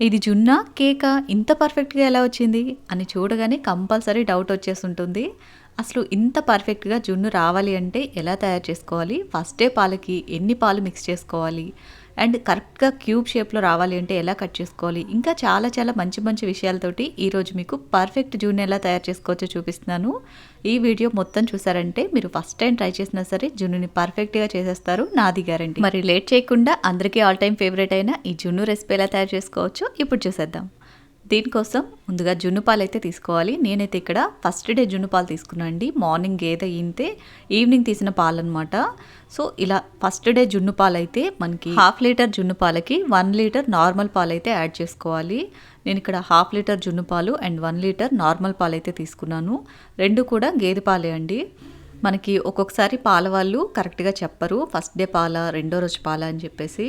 ఇది జున్న కేకా ఇంత పర్ఫెక్ట్గా ఎలా వచ్చింది? అని చూడగానే కంపల్సరీ డౌట్ వచ్చేస్తుంటుంది. అసలు ఇంత పర్ఫెక్ట్గా జున్ను రావాలి అంటే ఎలా తయారు చేసుకోవాలి? ఫస్ట్ డే పాలకి ఎన్ని పాలు మిక్స్ చేసుకోవాలి? అండ్ కరెక్ట్గా క్యూబ్ షేప్లో రావాలి అంటే ఎలా కట్ చేసుకోవాలి? ఇంకా చాలా చాలా మంచి మంచి విషయాలతోటి ఈరోజు మీకు పర్ఫెక్ట్ జూన్ ఎలా తయారు చేసుకోవచ్చో చూపిస్తున్నాను. ఈ వీడియో మొత్తం చూసారంటే మీరు ఫస్ట్ టైం ట్రై చేసినా సరే జున్నుని పర్ఫెక్ట్గా చేసేస్తారు. నాది గ్యారంటీ. మరి లేట్ చేయకుండా అందరికీ ఆల్ టైం ఫేవరెట్ అయిన ఈ జున్ను రెసిపీ ఎలా తయారు చేసుకోవచ్చో ఇప్పుడు చూసేద్దాం. దీనికోసం ముందుగా జున్ను పాలు అయితే తీసుకోవాలి. నేనైతే ఇక్కడ ఫస్ట్ డే జున్ను పాలు తీసుకున్నాను అండి. మార్నింగ్ గేదె ఈంతే ఈవినింగ్ తీసిన పాలు అనమాట సో ఇలా ఫస్ట్ డే జున్ను పాలు అయితే మనకి హాఫ్ లీటర్ జున్ను పాలకి వన్ లీటర్ నార్మల్ పాలు అయితే యాడ్ చేసుకోవాలి. నేను ఇక్కడ హాఫ్ లీటర్ జున్ను పాలు అండ్ వన్ లీటర్ నార్మల్ పాలు అయితే తీసుకున్నాను. రెండు కూడా గేదె పాలే అండి. మనకి ఒక్కొక్కసారి పాల వాళ్ళు కరెక్ట్గా చెప్పరు. ఫస్ట్ డే పాల రెండో రోజు పాల అని చెప్పేసి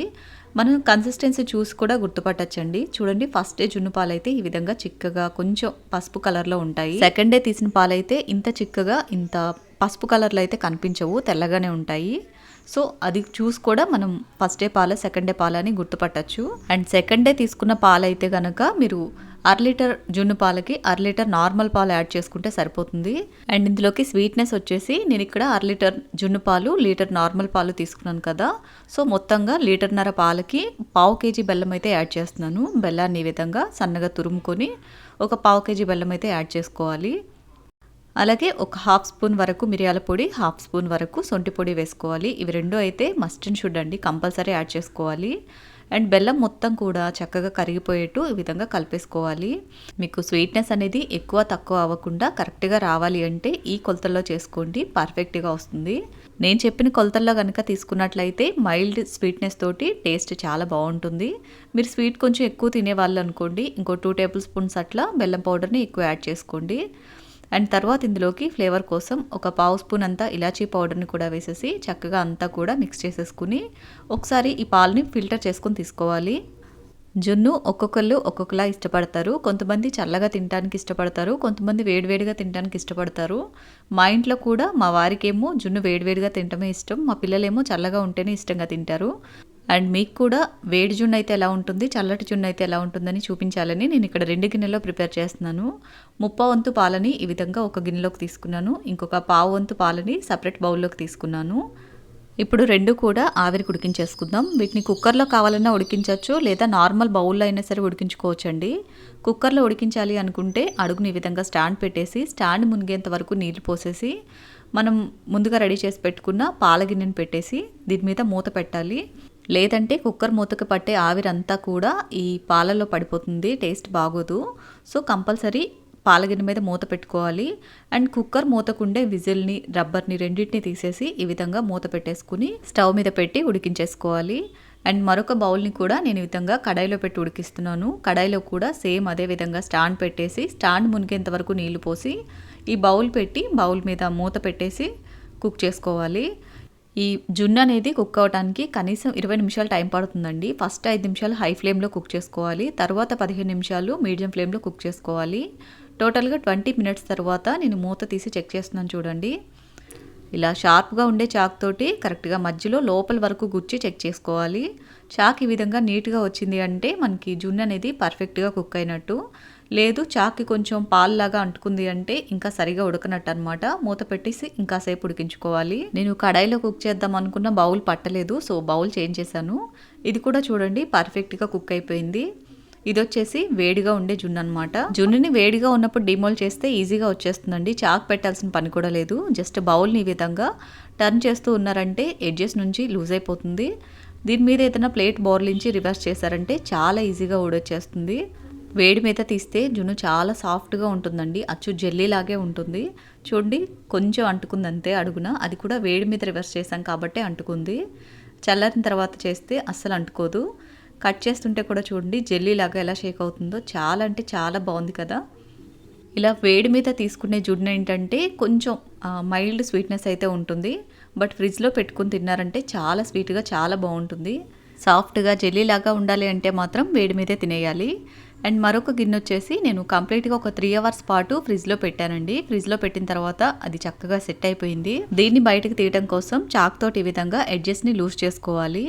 మనం కన్సిస్టెన్సీ చూసి కూడా గుర్తుపట్టచ్చండి. చూడండి ఫస్ట్ డే జున్ను పాలు అయితే ఈ విధంగా చిక్కగా కొంచెం పసుపు కలర్లో ఉంటాయి. సెకండ్ డే తీసిన పాలైతే ఇంత చిక్కగా ఇంత పసుపు కలర్లో అయితే కనిపించవు తెల్లగానే ఉంటాయి. సో అది చూసి కూడా మనం ఫస్ట్ డే పాల సెకండ్ డే పాల అని గుర్తుపట్టచ్చు. అండ్ సెకండ్ డే తీసుకున్న పాలు అయితే కనుక మీరు అర లీటర్ జున్ను పాలకి అర లీటర్ నార్మల్ పాలు యాడ్ చేసుకుంటే సరిపోతుంది. అండ్ ఇందులోకి స్వీట్నెస్ వచ్చేసి నేను ఇక్కడ అర లీటర్ జున్ను పాలు లీటర్ నార్మల్ పాలు తీసుకున్నాను కదా. సో మొత్తంగా లీటర్న్నర పాలకి పావు కేజీ బెల్లం అయితే యాడ్ చేస్తున్నాను. బెల్లాన్ని ఈ విధంగా సన్నగా తురుముకొని ఒక పావు కేజీ బెల్లం అయితే యాడ్ చేసుకోవాలి. అలాగే ఒక హాఫ్ స్పూన్ వరకు మిరియాల పొడి హాఫ్ స్పూన్ వరకు సొంటి పొడి వేసుకోవాలి. ఇవి రెండు అయితే మస్ట్ అండ్ షుడ్ అండి కంపల్సరీ యాడ్ చేసుకోవాలి. అండ్ బెల్లం మొత్తం కూడా చక్కగా కరిగిపోయేట్టు ఈ విధంగా కలిపేసుకోవాలి. మీకు స్వీట్నెస్ అనేది ఎక్కువ తక్కువ అవ్వకుండా కరెక్ట్గా రావాలి అంటే ఈ కొలతల్లో చేసుకోండి పర్ఫెక్ట్గా వస్తుంది. నేను చెప్పిన కొలతల్లో కనుక తీసుకున్నట్లయితే మైల్డ్ స్వీట్నెస్ తోటి టేస్ట్ చాలా బాగుంటుంది. మీరు స్వీట్ కొంచెం ఎక్కువ తినేవాళ్ళు అనుకోండి ఇంకో టూ టేబుల్ స్పూన్స్ అట్లా బెల్లం పౌడర్ని ఎక్కువ యాడ్ చేసుకోండి. అండ్ తర్వాత ఇందులోకి ఫ్లేవర్ కోసం ఒక పావు స్పూన్ అంతా ఇలాచీ పౌడర్ని కూడా వేసేసి చక్కగా అంతా కూడా మిక్స్ చేసేసుకుని ఒకసారి ఈ పాలని ఫిల్టర్ చేసుకొని తీసుకోవాలి. జున్ను ఒక్కొక్కళ్ళు ఒక్కొక్కలా ఇష్టపడతారు. కొంతమంది చల్లగా తినడానికి ఇష్టపడతారు. కొంతమంది వేడివేడిగా తినడానికి ఇష్టపడతారు. మా ఇంట్లో కూడా మా వారికేమో జున్ను వేడివేడిగా తినటమే ఇష్టం. మా పిల్లలేమో చల్లగా ఉంటేనే ఇష్టంగా తింటారు. అండ్ మీకు కూడా వేడి జున్ను అయితే ఎలా ఉంటుంది చల్లటి జున్ను అయితే ఎలా ఉంటుందని చూపించాలని నేను ఇక్కడ రెండు గిన్నెలో ప్రిపేర్ చేస్తున్నాను. ముప్పా వంతు పాలని ఈ విధంగా ఒక గిన్నెలోకి తీసుకున్నాను. ఇంకొక పావు వంతు పాలని సపరేట్ బౌల్లోకి తీసుకున్నాను. ఇప్పుడు రెండు కూడా ఆవిరి ఉడికించేసుకుందాం. వీటిని కుక్కర్లో కావాలన్నా ఉడికించవచ్చు లేదా నార్మల్ బౌల్లో అయినా సరే ఉడికించుకోవచ్చండి. కుక్కర్లో ఉడికించాలి అనుకుంటే అడుగుని ఈ విధంగా స్టాండ్ పెట్టేసి స్టాండ్ మునిగేంత వరకు నీళ్ళు పోసేసి మనం ముందుగా రెడీ చేసి పెట్టుకున్న పాల గిన్నెను పెట్టేసి దీని మీద మూత పెట్టాలి. లేదంటే కుక్కర్ మూతకు పట్టే ఆవిరంతా కూడా ఈ పాలలో పడిపోతుంది. టేస్ట్ బాగోదు. సో కంపల్సరీ పాలగిన్నె మీద మూత పెట్టుకోవాలి. అండ్ కుక్కర్ మూతకుండే విజిల్ని రబ్బర్ని రెండింటిని తీసేసి ఈ విధంగా మూత పెట్టేసుకుని స్టవ్ మీద పెట్టి ఉడికించేసుకోవాలి. అండ్ మరొక బౌల్ని కూడా నేను ఈ విధంగా కడాయిలో పెట్టి ఉడికిస్తున్నాను. కడాయిలో కూడా సేమ్ అదే విధంగా స్టాండ్ పెట్టేసి స్టాండ్ మునిగేంత వరకు నీళ్ళు పోసి ఈ బౌల్ పెట్టి బౌల్ మీద మూత పెట్టేసి కుక్ చేసుకోవాలి. ఈ జున్ను అనేది కుక్ అవడానికి కనీసం ఇరవై నిమిషాలు టైం పడుతుందండి. ఫస్ట్ ఐదు నిమిషాలు హై ఫ్లేమ్లో కుక్ చేసుకోవాలి. తర్వాత పదిహేను నిమిషాలు మీడియం ఫ్లేమ్లో కుక్ చేసుకోవాలి. టోటల్గా ట్వంటీ మినిట్స్ తర్వాత నేను మూత తీసి చెక్ చేస్తున్నాను చూడండి. ఇలా షార్ప్గా ఉండే చాక్ తోటి కరెక్ట్గా మధ్యలో లోపల వరకు గుచ్చి చెక్ చేసుకోవాలి. చాక్ ఈ విధంగా నీట్గా వచ్చింది అంటే మనకి జున్ను అనేది పర్ఫెక్ట్గా కుక్ అయినట్టు. లేదు చాక్కి కొంచెం పాల్లాగా అంటుకుంది అంటే ఇంకా సరిగా ఉడకనట్టు అనమాట మూత పెట్టేసి ఇంకా సేపు ఉడికించుకోవాలి. నేను కడాయిలో కుక్ చేద్దాం అనుకున్న బౌల్ పట్టలేదు సో బౌల్ చేంజ్ చేశాను. ఇది కూడా చూడండి పర్ఫెక్ట్గా కుక్ అయిపోయింది. ఇది వచ్చేసి వేడిగా ఉండే జున్ను అనమాట జున్నుని వేడిగా ఉన్నప్పుడు డిమోల్ చేస్తే ఈజీగా వచ్చేస్తుందండి. చాక్ పెట్టాల్సిన పని కూడా లేదు. జస్ట్ బౌల్ని ఈ విధంగా టర్న్ చేస్తూ ఉన్నారంటే ఎడ్జెస్ నుంచి లూజ్ అయిపోతుంది. దీని మీద ఏదైనా ప్లేట్ బోర్లించి రివర్స్ చేశారంటే చాలా ఈజీగా ఊడొచ్చేస్తుంది. వేడి మీద తీస్తే జున్ను చాలా సాఫ్ట్గా ఉంటుందండి. అచ్చు జెల్లీలాగే ఉంటుంది. చూడండి కొంచెం అంటుకుంది అంతే అడుగున. అది కూడా వేడి మీద రివర్స్ చేశాం కాబట్టి అంటుకుంది. చల్లారిన తర్వాత చేస్తే అస్సలు అంటుకోదు. కట్ చేస్తుంటే కూడా చూడండి జెల్లీ లాగా ఎలా షేక్ అవుతుందో. చాలా అంటే చాలా బాగుంది కదా. ఇలా వేడి మీద తీసుకునే జున్ను ఏంటంటే కొంచెం మైల్డ్ స్వీట్నెస్ అయితే ఉంటుంది. బట్ ఫ్రిడ్జ్లో పెట్టుకుని తిన్నారంటే చాలా స్వీట్గా చాలా బాగుంటుంది. సాఫ్ట్గా జెల్లీలాగా ఉండాలి అంటే మాత్రం వేడి మీదే తినేయాలి. అండ్ మరొక గిన్నె వచ్చేసి నేను కంప్లీట్గా ఒక త్రీ అవర్స్ పాటు ఫ్రిడ్జ్లో పెట్టానండి. ఫ్రిడ్జ్లో పెట్టిన తర్వాత అది చక్కగా సెట్ అయిపోయింది. దీన్ని బయటకు తీయడం కోసం చాక్ తోటి ఈ విధంగా ఎడ్జెస్ని లూజ్ చేసుకోవాలి.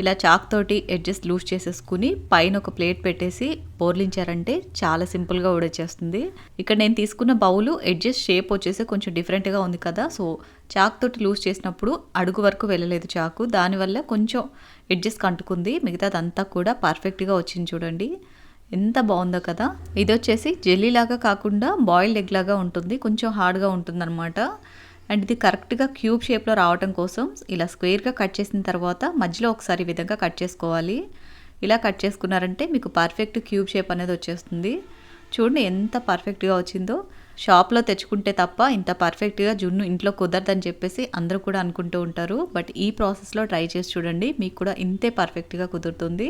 ఇలా చాక్ తోటి ఎడ్జెస్ లూజ్ చేసేసుకుని పైన ఒక ప్లేట్ పెట్టేసి బోర్లించారంటే చాలా సింపుల్గా ఉడొచ్చేస్తుంది ఇక్కడ నేను తీసుకున్న బౌలు ఎడ్జెస్ షేప్ వచ్చేసి కొంచెం డిఫరెంట్గా ఉంది కదా సో చాక్ తోటి లూజ్ చేసినప్పుడు అడుగు వరకు వెళ్ళలేదు చాకు. దానివల్ల కొంచెం ఎడ్జెస్ కంటుకుంది. మిగతాదంతా కూడా పర్ఫెక్ట్గా వచ్చింది చూడండి. ఎంత బాగుందో కదా. ఇది వచ్చేసి జెల్లీ లాగా కాకుండా బాయిల్డ్ ఎగ్ లాగా ఉంటుంది. కొంచెం హార్డ్గా ఉంటుందన్నమాట. అండ్ ఇది కరెక్ట్గా క్యూబ్ షేప్లో రావటం కోసం ఇలా స్క్వేర్గా కట్ చేసిన తర్వాత మధ్యలో ఒకసారి ఈ విధంగా కట్ చేసుకోవాలి. ఇలా కట్ చేసుకున్నారంటే మీకు పర్ఫెక్ట్ క్యూబ్ షేప్ అనేది వచ్చేస్తుంది. చూడండి ఎంత పర్ఫెక్ట్గా వచ్చిందో. షాప్లో తెచ్చుకుంటే తప్ప ఇంత పర్ఫెక్ట్గా జున్ను ఇంట్లో కుదరదని చెప్పేసి అందరూ కూడా అనుకుంటూ ఉంటారు. బట్ ఈ ప్రాసెస్లో ట్రై చేసి చూడండి. మీకు కూడా ఇంతే పర్ఫెక్ట్గా కుదురుతుంది.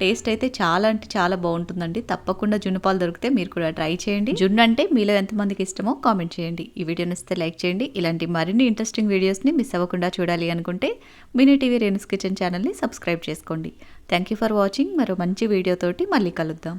టేస్ట్ అయితే చాలా అంటే చాలా బాగుంటుందండి. తప్పకుండా జున్ను పాలు దొరికితే మీరు కూడా ట్రై చేయండి. జున్ను అంటే మీలో ఎంతమందికి ఇష్టమో కామెంట్ చేయండి. ఈ వీడియోని ఇస్తే లైక్ చేయండి. ఇలాంటి మరిన్ని ఇంట్రెస్టింగ్ వీడియోస్ని మిస్ అవ్వకుండా చూడాలి అనుకుంటే మినీ టీవీ రేణుస్ కిచెన్ ఛానల్ని సబ్స్క్రైబ్ చేసుకోండి. Thank you for watching. మరో మంచి వీడియోతోటి మళ్ళీ కలుద్దాం.